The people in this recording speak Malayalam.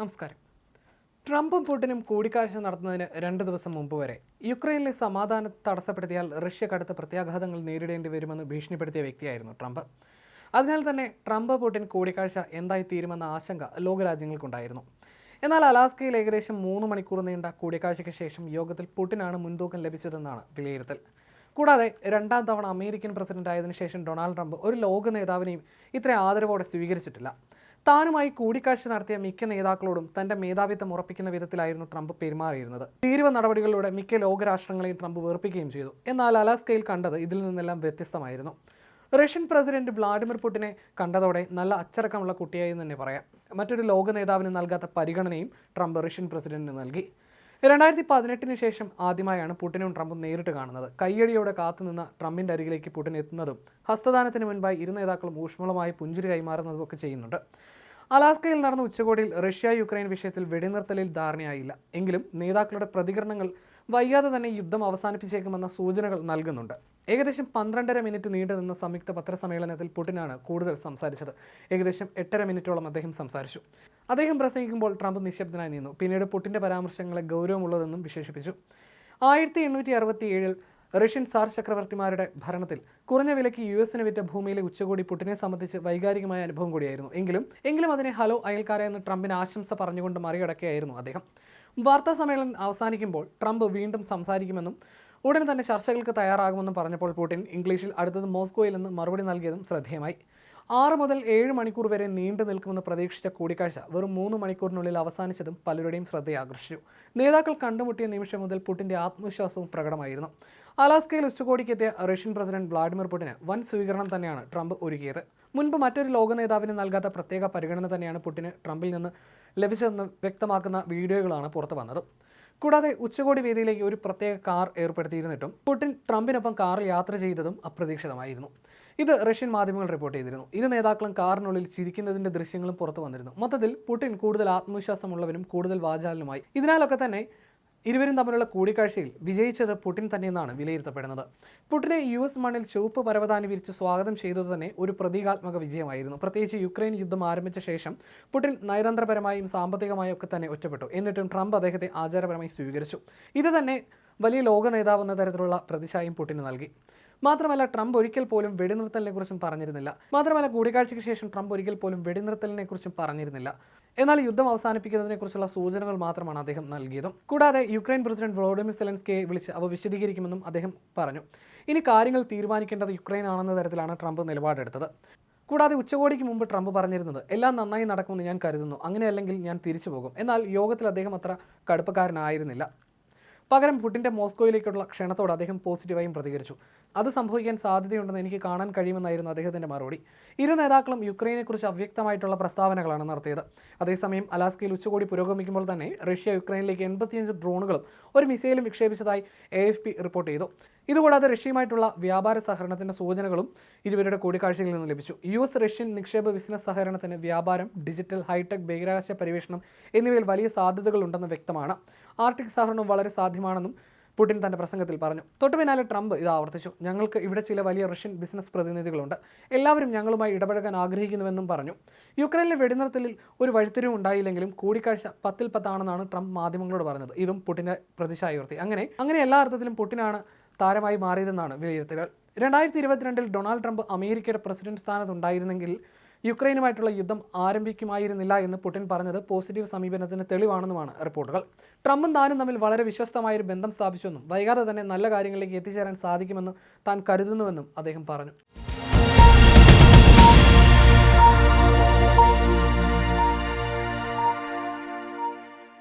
നമസ്കാരം. ട്രംപും പുടിനും കൂടിക്കാഴ്ച നടത്തുന്നതിന് രണ്ട് ദിവസം മുമ്പ് വരെ യുക്രൈനിലെ സമാധാനം തടസ്സപ്പെടുത്തിയാൽ റഷ്യ കടുത്ത പ്രത്യാഘാതങ്ങൾ നേരിടേണ്ടി വരുമെന്ന് ഭീഷണിപ്പെടുത്തിയ വ്യക്തിയായിരുന്നു ട്രംപ്. അതിനാൽ തന്നെ ട്രംപ് പുടിൻ കൂടിക്കാഴ്ച എന്തായി തീരുമെന്ന ആശങ്ക ലോകരാജ്യങ്ങൾക്കുണ്ടായിരുന്നു. എന്നാൽ അലാസ്കയിൽ ഏകദേശം മൂന്ന് മണിക്കൂർ നീണ്ട കൂടിക്കാഴ്ചയ്ക്ക് ശേഷം യോഗത്തിൽ പുടിനാണ് മുൻതൂക്കം ലഭിച്ചതെന്നാണ് വിലയിരുത്തൽ. കൂടാതെ രണ്ടാം തവണ അമേരിക്കൻ പ്രസിഡന്റ് ആയതിനു ശേഷം ഡൊണാൾഡ് ട്രംപ് ഒരു ലോക നേതാവിനെയും ഇത്ര ആദരവോടെ സ്വീകരിച്ചിട്ടില്ല. താനുമായി കൂടിക്കാഴ്ച നടത്തിയ മിക്ക നേതാക്കളോടും തന്റെ മേധാവിത്വം ഉറപ്പിക്കുന്ന വിധത്തിലായിരുന്നു ട്രംപ് പെരുമാറിയിരുന്നത്. തീരുവ നടപടികളിലൂടെ മിക്ക ലോകരാഷ്ട്രങ്ങളെയും ട്രംപ് വെറുപ്പിക്കുകയും ചെയ്തു. എന്നാൽ അലാസ്കയിൽ കണ്ടത് ഇതിൽ നിന്നെല്ലാം വ്യത്യസ്തമായിരുന്നു. റഷ്യൻ പ്രസിഡന്റ് വ്ളാഡിമിർ പുടിനെ കണ്ടതോടെ നല്ല അച്ചടക്കമുള്ള കുട്ടിയായി തന്നെ പറയാം. മറ്റൊരു ലോക നേതാവിന് നൽകാത്ത പരിഗണനയും ട്രംപ് റഷ്യൻ പ്രസിഡന്റിന് നൽകി. രണ്ടായിരത്തി പതിനെട്ടിന് ശേഷം ആദ്യമായാണ് പുടിനും ട്രംപും നേരിട്ട് കാണുന്നത്. കയ്യടിയോടെ കാത്തുനിന്ന ട്രംപിന്റെ അരികിലേക്ക് പുടിൻ എത്തുന്നതും ഹസ്തദാനത്തിന് മുൻപായി ഇരു നേതാക്കളും ഊഷ്മളമായി പുഞ്ചിരി കൈമാറുന്നതും ഒക്കെ ചെയ്യുന്നുണ്ട്. അലാസ്കയിൽ നടന്ന ഉച്ചകോടിയിൽ റഷ്യ യുക്രൈൻ വിഷയത്തിൽ വെടിനിർത്തലിൽ ധാരണയായില്ല. എങ്കിലും നേതാക്കളുടെ പ്രതികരണങ്ങൾ വൈകാതെ തന്നെ യുദ്ധം അവസാനിപ്പിച്ചേക്കുമെന്ന സൂചനകൾ നൽകുന്നുണ്ട്. ഏകദേശം പന്ത്രണ്ടര മിനിറ്റ് നീണ്ടു നിന്ന സംയുക്ത പത്രസമ്മേളനത്തിൽ പുടിനാണ് കൂടുതൽ സംസാരിച്ചത്. ഏകദേശം എട്ടര മിനിറ്റോളം അദ്ദേഹം സംസാരിച്ചു. അദ്ദേഹം പ്രസംഗിക്കുമ്പോൾ ട്രംപ് നിശബ്ദനായി നിന്നു. പിന്നീട് പുട്ടിന്റെ പരാമർശങ്ങളെ ഗൗരവമുള്ളതെന്നും വിശേഷിപ്പിച്ചു. ആയിരത്തി എണ്ണൂറ്റി അറുപത്തി ഏഴിൽ റഷ്യൻ സാർ ചക്രവർത്തിമാരുടെ ഭരണത്തിൽ കുറഞ്ഞ വിലയ്ക്ക് യു എസിന് വിറ്റ ഭൂമിയിലെ ഉച്ചകോടി പുട്ടിനെ സംബന്ധിച്ച് വൈകാരികമായ അനുഭവം കൂടിയായിരുന്നു. എങ്കിലും എങ്കിലും അതിനെ ഹലോ അയൽക്കാരെ എന്ന് ട്രംപിന് ആശംസ പറഞ്ഞുകൊണ്ട് മറികടക്കുകയായിരുന്നു അദ്ദേഹം. വാർത്താ സമ്മേളനം അവസാനിക്കുമ്പോൾ ട്രംപ് വീണ്ടും സംസാരിക്കുമെന്നും ഉടൻ തന്നെ ചർച്ചകൾക്ക് തയ്യാറാകുമെന്നും പറഞ്ഞപ്പോൾ പുടിൻ ഇംഗ്ലീഷിൽ അടുത്തത് മോസ്കോയിൽ നിന്ന് മറുപടി നൽകിയതും ശ്രദ്ധേയമായി. ആറ് മുതൽ ഏഴ് മണിക്കൂർ വരെ നീണ്ടു നിൽക്കുമെന്ന് പ്രതീക്ഷിച്ച കൂടിക്കാഴ്ച വെറും മൂന്ന് മണിക്കൂറിനുള്ളിൽ അവസാനിച്ചതും പലരുടെയും ശ്രദ്ധയാകർഷിച്ചു നേതാക്കൾ കണ്ടുമുട്ടിയ നിമിഷം മുതൽ പുടിന്റെ ആത്മവിശ്വാസവും പ്രകടമായിരുന്നു. അലാസ്കയിൽ ഉച്ചകോടിക്കെത്തിയ റഷ്യൻ പ്രസിഡന്റ് വ്ളാഡിമിർ പുടിന് വൻ സ്വീകരണം തന്നെയാണ് ട്രംപ് ഒരുക്കിയത്. മുൻപ് മറ്റൊരു ലോക നേതാവിന് നൽകാത്ത പ്രത്യേക പരിഗണന തന്നെയാണ് പുടിന് ട്രംപിൽ നിന്ന് ലഭിച്ചതെന്ന് വ്യക്തമാക്കുന്ന വീഡിയോകളാണ് പുറത്തു വന്നത്. കൂടാതെ ഉച്ചകോടി വേദിയിലേക്ക് ഒരു പ്രത്യേക കാർ ഏർപ്പെടുത്തിയിരുന്നിട്ടും പുടിൻ ട്രംപിനൊപ്പം കാറിൽ യാത്ര ചെയ്തതും അപ്രതീക്ഷിതമായിരുന്നു. ഇത് റഷ്യൻ മാധ്യമങ്ങൾ റിപ്പോർട്ട് ചെയ്തിരുന്നു. ഇരു നേതാക്കളും കാറിനുള്ളിൽ ചിരിക്കുന്നതിന്റെ ദൃശ്യങ്ങളും പുറത്തു വന്നിരുന്നു. മൊത്തത്തിൽ പുടിൻ കൂടുതൽ ആത്മവിശ്വാസമുള്ളവനും കൂടുതൽ വാചാലനുമായി. ഇതിനാലൊക്കെ തന്നെ ഇരുവരും തമ്മിലുള്ള കൂടിക്കാഴ്ചയിൽ വിജയിച്ചത് പുടിൻ തന്നെയെന്നാണ് വിലയിരുത്തപ്പെടുന്നത്. പുടിനെ യു എസ് മണ്ണിൽ ചുവപ്പ് പരവതാനി വിരിച്ച് സ്വാഗതം ചെയ്തത് തന്നെ ഒരു പ്രതീകാത്മക വിജയമായിരുന്നു. പ്രത്യേകിച്ച് യുക്രൈൻ യുദ്ധം ആരംഭിച്ച ശേഷം പുടിൻ നയതന്ത്രപരമായും സാമ്പത്തികമായും ഒക്കെ തന്നെ ഒറ്റപ്പെട്ടു. എന്നിട്ടും ട്രംപ് അദ്ദേഹത്തെ ആചാരപരമായി സ്വീകരിച്ചു. ഇത് തന്നെ വലിയ ലോക നേതാവ് എന്ന തരത്തിലുള്ള പ്രതിച്ഛായും പുടിന് നൽകി. മാത്രമല്ല ട്രംപ് ഒരിക്കൽ പോലും വെടിനിർത്തലിനെ കുറിച്ചും പറഞ്ഞിരുന്നില്ല. മാത്രമല്ല കൂടിക്കാഴ്ചയ്ക്ക് ശേഷം ട്രംപ് ഒരിക്കൽ പോലും വെടിനിർത്തലിനെ കുറിച്ചും പറഞ്ഞിരുന്നില്ല. എന്നാൽ യുദ്ധം അവസാനിപ്പിക്കുന്നതിനെക്കുറിച്ചുള്ള സൂചനകൾ മാത്രമാണ് അദ്ദേഹം നൽകിയതും. കൂടാതെ യുക്രൈൻ പ്രസിഡന്റ് വ്ളോഡിമിർ സെലൻസ്കിയെ വിളിച്ച് അവ വിശദീകരിക്കുമെന്നും അദ്ദേഹം പറഞ്ഞു. ഇനി കാര്യങ്ങൾ തീരുമാനിക്കേണ്ടത് യുക്രൈൻ ആണെന്ന തരത്തിലാണ് ട്രംപ് നിലപാടെടുത്തത്. കൂടാതെ ഉച്ചകോടിക്ക് മുമ്പ് ട്രംപ് പറഞ്ഞിരുന്നത് എല്ലാം നന്നായി നടക്കുമെന്ന് ഞാൻ കരുതുന്നു. അങ്ങനെയല്ലെങ്കിൽ ഞാൻ തിരിച്ചു പോകും എന്നാൽ യോഗത്തിൽ അദ്ദേഹം അത്ര കടുപ്പക്കാരനായിരുന്നില്ല. പകരം പുടിന്റെ മോസ്കോയിലേക്കുള്ള ക്ഷണത്തോട് അദ്ദേഹം പോസിറ്റീവായും പ്രതികരിച്ചു. അത് സംഭവിക്കാൻ സാധ്യതയുണ്ടെന്ന് എനിക്ക് കാണാൻ കഴിയുമെന്നായിരുന്നു അദ്ദേഹത്തിന്റെ മറുപടി. ഇരു നേതാക്കളും യുക്രൈനെക്കുറിച്ച് അവ്യക്തമായിട്ടുള്ള പ്രസ്താവനകളാണ് നടത്തിയത്. അതേസമയം അലാസ്കയിൽ ഉച്ചകോടി പുരോഗമിക്കുമ്പോൾ തന്നെ റഷ്യ യുക്രൈനിലേക്ക് എൺപത്തിയഞ്ച് ഡ്രോണുകളും ഒരു മിസൈലും വിക്ഷേപിച്ചതായി എ എഫ് പി റിപ്പോർട്ട് ചെയ്തു. ഇതുകൂടാതെ റഷ്യയുമായിട്ടുള്ള വ്യാപാര സഹകരണത്തിന്റെ സൂചനകളും ഇരുവരുടെ കൂടിക്കാഴ്ചയിൽ നിന്ന് ലഭിച്ചു. യു എസ് റഷ്യൻ നിക്ഷേപ ബിസിനസ് സഹകരണത്തിന് വ്യാപാരം ഡിജിറ്റൽ ഹൈടെക് ബഹിരാകാശ പരിവേഷണം എന്നിവയിൽ വലിയ സാധ്യതകളുണ്ടെന്ന് വ്യക്തമാണ്. ആർട്ടിക് സഹകരണം വളരെ സാധ്യമാണെന്നും പുടിൻ തന്റെ പ്രസംഗത്തിൽ പറഞ്ഞു. തൊട്ടു പിന്നാലെ ട്രംപ് ഇത് ആവർത്തിച്ചു. ഞങ്ങൾക്ക് ഇവിടെ ചില വലിയ റഷ്യൻ ബിസിനസ് പ്രതിനിധികളുണ്ട്. എല്ലാവരും ഞങ്ങളുമായി ഇടപഴകാൻ ആഗ്രഹിക്കുന്നുവെന്നും പറഞ്ഞു. യുക്രൈനിലെ വെടിനിർത്തലിൽ ഒരു വഴിത്തിരിവ് ഉണ്ടായില്ലെങ്കിലും കൂടിക്കാഴ്ച പത്തിൽ പത്താണെന്നാണ് ട്രംപ് മാധ്യമങ്ങളോട് പറഞ്ഞത്. ഇതും പുടിനെ പ്രതിശായി ഉയർത്തി. അങ്ങനെ അങ്ങനെ എല്ലാ അർത്ഥത്തിലും പുടിനാണ് താരമായി മാറിയതെന്നാണ് വിലയിരുത്തലുകൾ. രണ്ടായിരത്തി ഇരുപത്തിരണ്ടിൽ ഡൊണാൾഡ് ട്രംപ് അമേരിക്കയുടെ പ്രസിഡന്റ് സ്ഥാനത്തുണ്ടായിരുന്നെങ്കിൽ യുക്രൈനുമായിട്ടുള്ള യുദ്ധം ആരംഭിക്കുമായിരുന്നില്ല എന്ന് പുടിൻ പറഞ്ഞത് പോസിറ്റീവ് സമീപനത്തിന് തെളിവാണെന്നുമാണ് റിപ്പോർട്ടുകൾ. ട്രംപും താനും തമ്മിൽ വളരെ വിശ്വസ്തമായൊരു ബന്ധം സ്ഥാപിച്ചുവെന്നും വൈകാതെ തന്നെ നല്ല കാര്യങ്ങളിലേക്ക് എത്തിച്ചേരാൻ സാധിക്കുമെന്നും താൻ കരുതുന്നുവെന്നും അദ്ദേഹം പറഞ്ഞു.